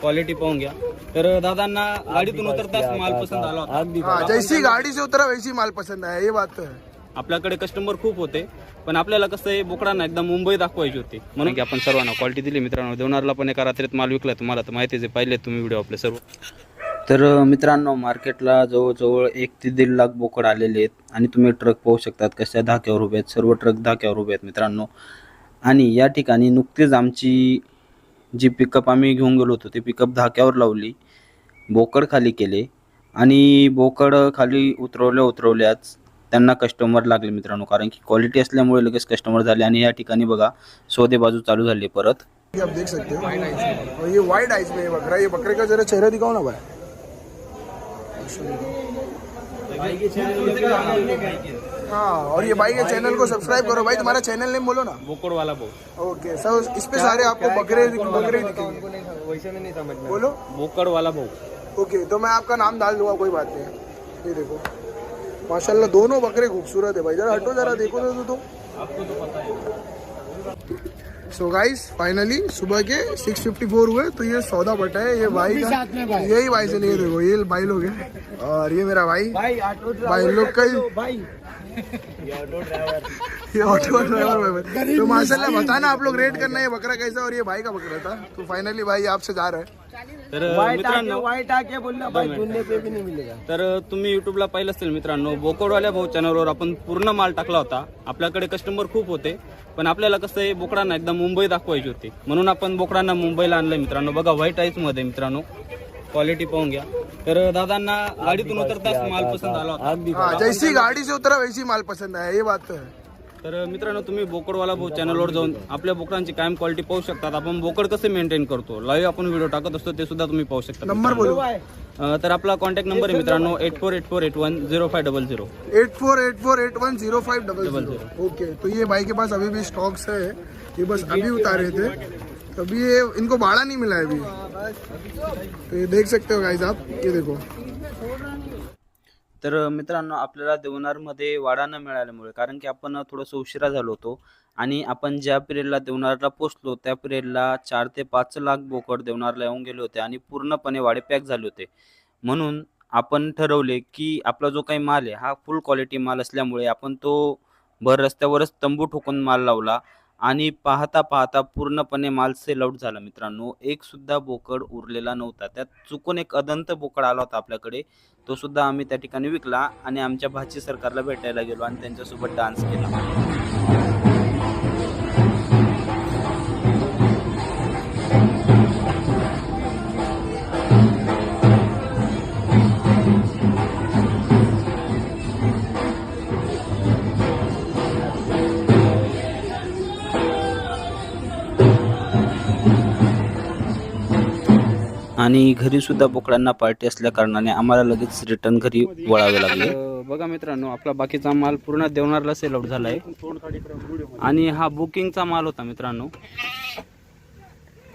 Quality पाहून घ्या. तर दादांना गाडीतून उतरताच माल पसंत आला होता. हाँ जैसी गाड़ी से उतरा वैसी माल पसंद आया ये बात तो है आपल्याकडे कस्टमर खूप होते. पण आपल्याला कसं आहे बोकडांना एकदम मुंबई दाखवायची होती. म्हणून की आपण सर्वांना क्वालिटी दिली. मित्रांनो देवनारला पण एका रात्रीत माल विकला. तुम्हाला तर माहिती आहे पाहिले तुम्ही व्हिडिओ आपले सर्व. तर मित्रांनो मार्केटला जवळजवळ एक ते दीड लाख बोकड आलेले आहेत. आणि तुम्ही ट्रक पाहू शकतात कशा धाक्यावर उभे आहेत. सर्व ट्रक धाक्यावर उभे आहेत मित्रांनो. आणि या ठिकाणी नुकतीच आमची जी पिकअप आम्ही घेऊन गेलो होतो ती पिकअप धाक्यावर लावली. बोकड खाली केले आणि बोकड खाली उतरवल्या उतरवल्याच त्यांना कस्टमर लागले मित्रांनो. कारण की क्वालिटी असल्यामुळे लगेच कस्टमर झाले आणि या ठिकाणी बघा सौदे बाजू चालू झाले परत. आप देख सकते हो. ये वाइट आइज में बकरा ये बकरे का जरा चेहरा दिखाओ ना भाई. हाँ और ये भाई के चैनल को सब्सक्राइब करो। भाई तुम्हारा चैनल नेम बोलो ना। बोकडवाला भाऊ ओके सब इस पे सारे आपको बकरे बकरे ही दिखेंगे। वैसे में नहीं समझ में बोलो। बोकडवाला भाऊ ओके तो मैं आपका नाम डाल दूंगा कोई बात नहीं। ये देखो। माशाल्लाह दोनों बकरे खूबसूरत है भाई। जरा हटो जरा देखो तो तो सो गाइस फाइनली सुबह के 6:54 हुए तो ये सौदा बटा है ये भाई का यही भाई से लिए देखो ये भाई लोग है। और ये मेरा भाई। भाई भाई लोग का ही। ये ऑटो ड्राइवर तो माशाल्लाह बताना आप लोग रेट करना ये बकरा कैसा और ये भाई का बकरा था। तो फाइनली भाई आपसे जा रहा है। तर आके मित्रांनो आके भाई पे भी नहीं मिलेगा। तर तुम्ही युट्यूबला पाहिलं असेल मित्रांनो बोकडवाल्या भाऊ चॅनलवर आपण पूर्ण माल टाकला होता. आपल्याकडे कस्टमर खूप होते पण आपल्याला कसं आहे बोकडांना एकदम मुंबई दाखवायची होती. म्हणून आपण बोकडांना मुंबईला आणलंय मित्रांनो. बघा व्हाईट आईसमध्ये मित्रांनो. क्वालिटी पाहून घ्या. तर दादांना गाडीतून उतरताच माल पसंत आला होता. हाँ जैसी गाड़ी से उतरा वैसी माल पसंद आया ये बात तो है. तर मित्रांनो तुम्ही बोकडवाला भाऊ चॅनलवर जाऊन आपल्या बोकडांची कायम क्वालिटी पाहू शकतात. आपण बोकड कसे मेंटेन करतो? लाईव्ह आपण व्हिडिओ टाकत असतो ते सुद्धा तुम्ही पाहू शकता. नंबर बोलो. अं, तर आपला कॉन्टॅक्ट नंबर आहे मित्रांनो eight four eight four eight one zero five double zero eight four eight four eight one zero five double zero okay तो ये भाई के पास अभी भी स्टॉक्स है ये बस अभी उतारे थे। तभी ये इनको भाड़ा नहीं मिला है अभी। तो ये देख सकते हो गाइस आप ये देखो। तर मित्रांनो आपल्याला देवनारमध्ये वाडा न मिळाल्यामुळे कारण की आपण थोडंसं उशिरा झालो होतो आणि आपण ज्या पिरियडला देवनारला पोचलो त्या पिरियडला चार ते पाच लाख बोकड देवनारला येऊन गेले होते आणि पूर्णपणे वाडे पॅक झाले होते. म्हणून आपण ठरवले की आपला जो काही माल आहे हा फुल क्वालिटी माल असल्यामुळे आपण तो भर रस्त्यावरच तंबू ठोकून माल लावला. आणि पाहता पाहता पूर्णपणे माल सेल आउट झाला मित्रांनो. एक सुद्धा बोकड उरलेला नव्हता. त्यात चुकून एक अदंत बोकड आला होता आपल्याकडे. तो सुद्धा आम्ही त्या ठिकाणी विकला आणि आमच्या भाची सरकारला भेटायला गेलो आणि त्यांच्यासोबत डान्स केला. आणि घरी सुद्धा बोकडांना पार्टी असल्या कारणाने आम्हाला लगेच रिटर्न घरी वळावे लागले. बघा मित्रांनो आपला बाकीचा माल पूर्ण देवनारला सेल आउट झाला आहे आणि हा बुकिंगचा माल होता मित्रांनो.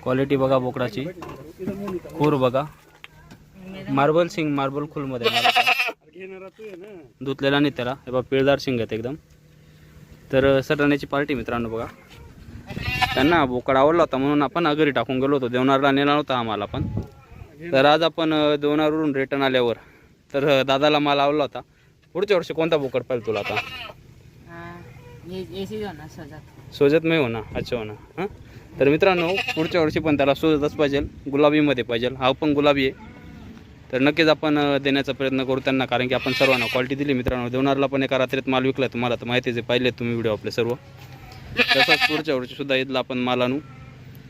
क्वालिटी बघा बोकडाची. खूर बघा. मार्बल सिंग मार्बल खुलमध्ये धुतलेला नाही त्याला. हे बघा पिळदार शिंग आहेत एकदम. तर सटाण्याची पार्टी मित्रांनो बघा. त्यांना बोकड आवडला होता म्हणून आपण घरी टाकून गेलो होतो. देवनारला नेला नव्हता आम्हाला पण तर आज आपण अ, देवनारवरून रिटर्न आल्यावर. तर दादाला माल आवडला होता. पुढच्या वर्षी कोणता बोकड पाहिजे तुला आता? सजात. सोजत नाही हो ना अच्छा हो ना हां? तर मित्रांनो पुढच्या वर्षी पण त्याला सोजतच पाहिजे. गुलाबीमध्ये पाहिजे. हा पण गुलाबी आहे. तर नक्कीच आपण देण्याचा प्रयत्न करू त्यांना कारण की आपण सर्वांना क्वालिटी दिली. मित्रांनो देवनारला पण एका रात्रीत माल विकला. तुम्हाला तर माहितीच आहे पाहिले तुम्ही व्हिडिओ आपले सर्व. तसंच पुढच्या वर्षी सुद्धा ईदला आपण माल आणू.